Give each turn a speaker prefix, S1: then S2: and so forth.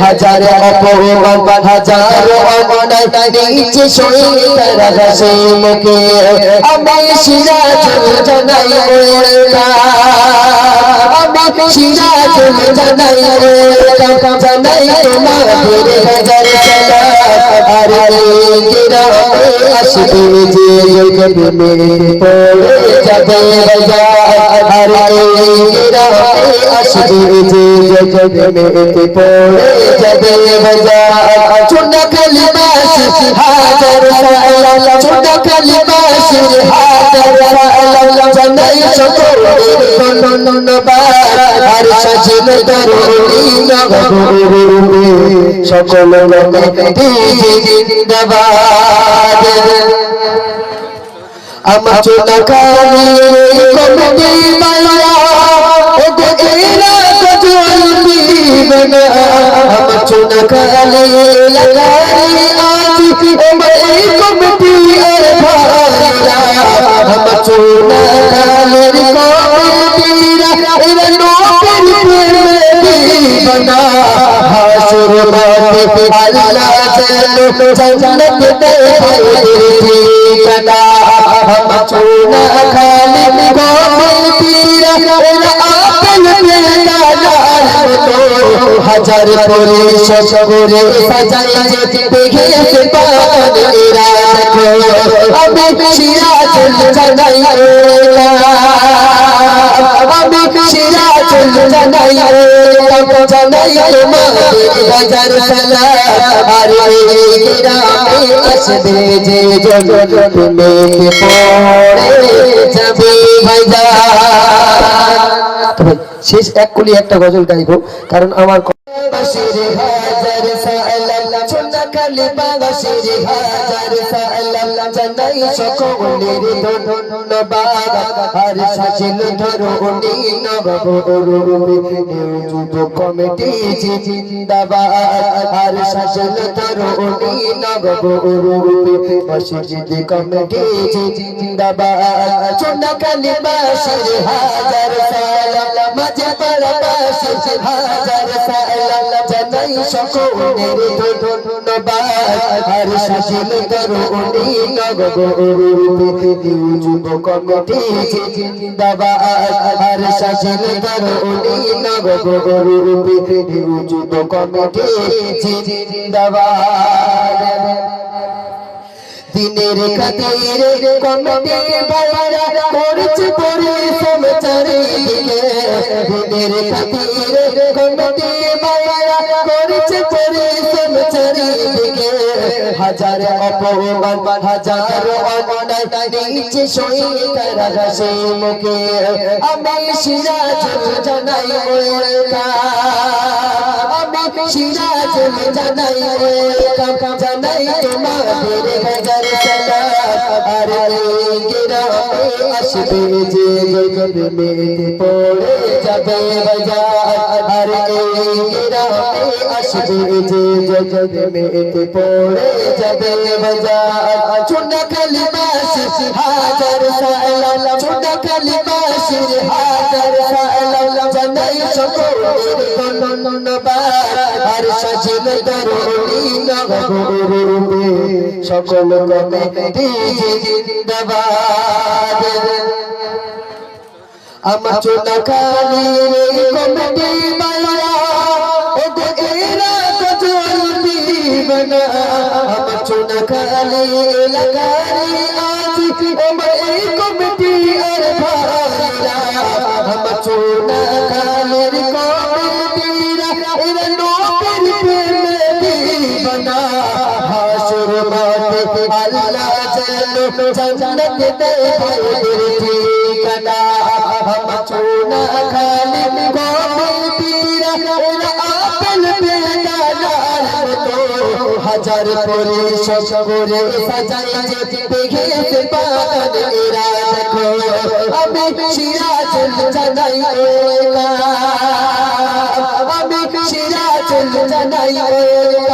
S1: হাজার অপমান হাজার অপমান নিচে সই তারা গাছে মুখে আমি সিরাজ জানাই ওরা সিরাজ জানাই জানাই তোমাদের হাজার সালাম আর গিরামে আসবে যে জগবে পড়ে যাবে বাজার আর আসবে যে জগবে পড়ে যাবে বাজার চুনা কালিমাস হাজার সালাম চুনা কালিমাস হাজার সালাম জানাই সকলের ধন্যবাদ আর সাজিল নবগুরু সকল জিন্দাবাদ আমার চোখ কালি কমিটি মায়া ও গেরা গজল দিবেনা আমার চোখ কালি দিবেনা হাসুর মাঠে আল্লাহ যেন জান্নাত দেয় ঠিকানা हम चूना खाली गोल पीरा एरा आपन पेला लाल तो हजार पुलिस सबरे सजाई जे देखे से पान एरा को अबे सिराज जनाई अबे सिराज জানাই তোমাদের বাজার সালা আর এই গ্রামে আসবে যে জন তুমি পড়ে যাবে ভাইজান শেষ এক কলি একটা গজল গাইব কারণ আমার ধন্যবাদ আর সাজিল ধরুনি নবগুরু যুব কমিটি জিন্দাবাদ, আর সাজিল ধরুনি নবগুরু মসজিদ কমিটি জিন্দাবাদ। চন্না কালি বাসিরে হাজার সালাম মাঝে বড় বাসিরে হাজার সালাম জানাই সকলের ধন্যবাদ আর শাসন করুনি নবগুরু যুব কমিটি। জিন্দাবাদ আর শাসন করুনি নবগুরু যুব কমিটি। জিন্দাবাদ দিনের খাতিরে কমিটি বাবারা করছে পরিশ্রম চারিদিকে। দিনের খাতিরে কমিটি বাবারা করছে পরিশ্রম হাজার অপমান, হাজার অন্যায়, নিচে সই তারা গাছে মুখে। আমি সিরাজ জানাই ওরা আমি সিরাজ জানাই ওরা জানাই তোমাদের হাজার এই গিরামে আসবে যে মেতে পড়ে যাবে বাজার। আর গিরামে আসবে যে মেতে পড়ে যাবে বাজার। চুনা খালি হাজার হাজার আর সাজিল নবগুরু সকল কমিটি জিন্দাবাদ আমার চোনা খালি কমিটি বালা ও গো এরা গজল আমার চোনা খালি লাগারি মাঠে আল্লাহ যেন জান্নাত দেবে ঠিকানা আমার চোনা খালি কমিটিরা এরা আপেল বেগানার মতো হাজার পুলিশ করে সাজাই যে ওলা